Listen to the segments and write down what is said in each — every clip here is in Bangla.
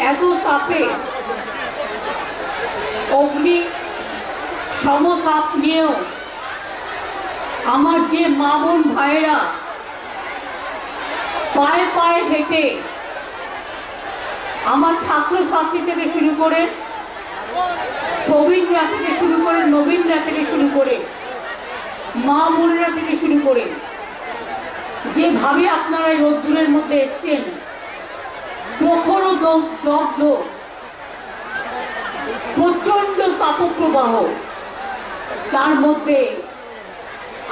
এত তাপে অগ্নি সমতাপ নিয়েও আমার যে মা বোন ভাইয়েরা পায়ে পায়ে হেঁটে আমার ছাত্রছাত্রী থেকে শুরু করে প্রবীণরা থেকে শুরু করে নবীনরা থেকে শুরু করে মা বোনেরা থেকে শুরু করে যেভাবে আপনারা এই রোদ্দুরের মধ্যে এসছেন, প্রখর দগ্ধ প্রচণ্ড তাপপ্রবাহ। তার মধ্যে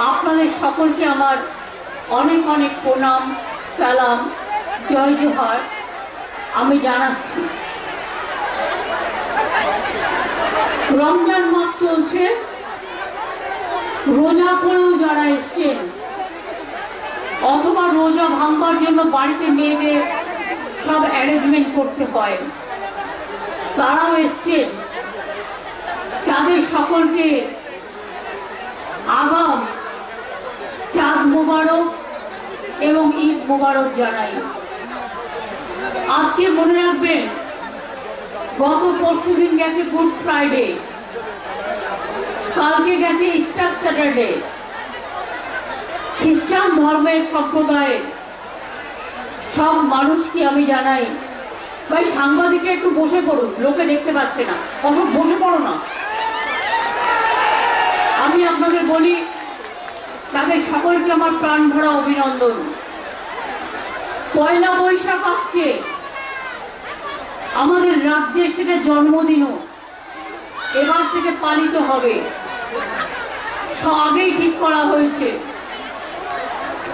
আপনাদের সকলকে আমার অনেক অনেক প্রণাম, সালাম, জয় জোহার। আমি জানাচ্ছি, রমজান মাস চলছে। রোজা করেও যারা এসছেন, অথবা রোজা ভাঙবার জন্য বাড়িতে মেয়েদের সব অ্যারেঞ্জমেন্ট করতে হয়। তারাও এসছেন তাদের সকলকে আগাম চাঁদ মোবারক এবং ঈদ মোবারক জানাই। আজকে মনে রাখবেন, গত পরশু দিন গেছে গুড ফ্রাইডে কালকে গেছে ইস্টার স্যাটারডে খ্রিস্টান ধর্মের সম্প্রদায়ের সব মানুষকে আমি জানাই? ভাই সাংবাদিকে একটু বসে পড়ুন, লোকে দেখতে পাচ্ছে না। অসব বসে পড়ো না। আমি আপনাদের বলি তাদের সকলকে আমার প্রাণ ভরা অভিনন্দন। পয়লা বৈশাখ আসছে। আমাদের রাজ্যে সেটা জন্মদিনও। এবার থেকে পালিত হবে। আগেই ঠিক করা হয়েছে।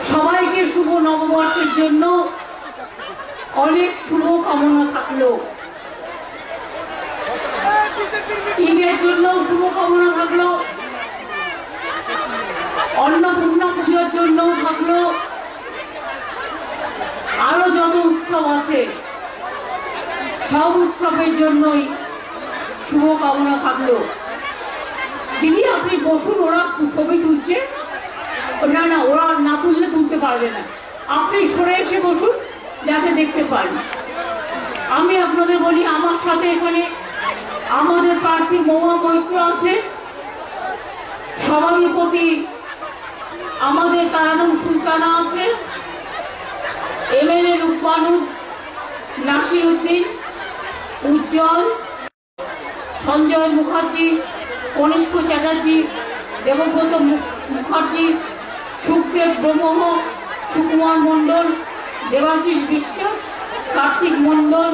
সবাইকে শুভ নববর্ষের জন্য অনেক শুভ কামনা থাকল। ঈদের জন্য শুভ কামনা থাকল। অন্নপূর্ণা পুজোর জন্য থাকল। আরও যত উৎসব আছে, সব উৎসবের জন্যই শুভ কামনা থাকল। দিদি, আপনি বসুন, ওরা ছবি তুলছে। না না, ওরা না তুললে তুলতে পারবে না। আপনি সরে এসে বসুন। যাতে দেখতে পান। আমি আপনাদের বলি, আমার সাথে এখানে আমাদের প্রার্থী মহুয়া মৈত্র আছে। সভাধিপতি আমাদের তারানুম সুলতানা আছে। এমএলএ রূপবানুর নাসির উদ্দিন উজ্জ্বল, সঞ্জয় মুখার্জি কনিষ্ক চ্যাটার্জি, দেবব্রত মুখার্জি, সুখদেব ব্রহ্ম, সুকুমার মণ্ডল দেবাশিস বিশ্বাস, কার্তিক মণ্ডল,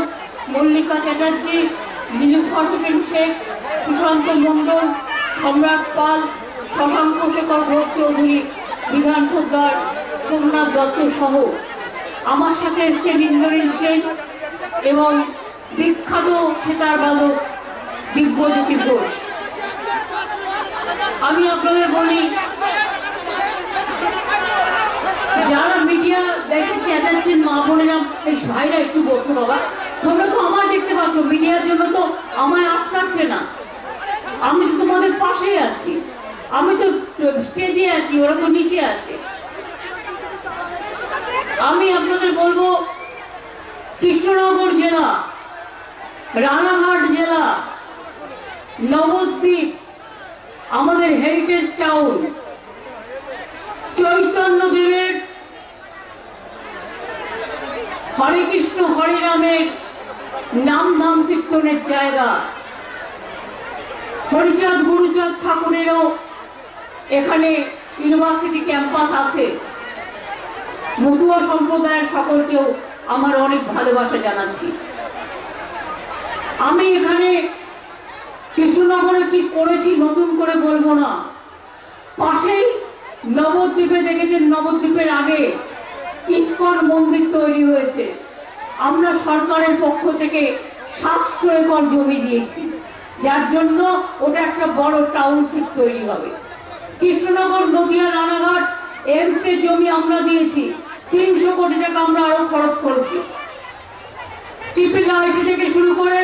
মল্লিকা চ্যাটার্জি নীলুফার হোসেন শেখ, সুশান্ত মণ্ডল, সম্রাট পাল, শশাঙ্ক শেখর ঘোষ চৌধুরী, বিধান পোদ্দার সোমনাথ দত্ত সহ। আমার সাথে এসছেন ইন্দ্রনীল সেন এবং বিখ্যাত সেতার বাদক দিব্যজ্যোতি ঘোষ। আমি আপনাদের বলি যারা মিডিয়া দেখে চেঁচাচ্ছেন মা ভাইরা একটু বসো বাবা। তোমরা তো আমায় দেখতে পাচ্ছ, মিডিয়ার জন্য তো আমায় আটকাচ্ছে না। আমি তো তোমাদের আছি। আমি তো স্টেজে আছি, ওরা তো নিচে আছে। আমি আপনাদের বলব, কৃষ্ণনগর জেলা, রানাঘাট জেলা, নবদ্বীপ, আমাদের হেরিটেজ টাউন চৈতন্য দেবের হরে কৃষ্ণ, হরে রামের নাম ধাম কীর্তনের জায়গা। হরিচাঁদ, গুরুচাঁদ ঠাকুরেরও এখানে ইউনিভার্সিটি ক্যাম্পাস আছে। মতুয়া সম্প্রদায়ের সকলকেও আমার অনেক ভালোবাসা জানাচ্ছি। আমি এখানে কৃষ্ণনগরে কি করেছি নতুন করে বলব না। পাশেই নবদ্বীপে দেখেছেন, নবদ্বীপের আগে ইস্কন মন্দির তৈরি হয়েছে। আমরা সরকারের পক্ষ থেকে সাতশো একর জমি দিয়েছি। যার জন্য ওটা একটা বড় টাউনশিপ তৈরি হবে। কৃষ্ণনগর, নদিয়া, রানাঘাট, এমস এর জমি আমরা দিয়েছি। তিনশো কোটি টাকা আমরা আরও খরচ করেছি। টিপিল আইটি থেকে শুরু করে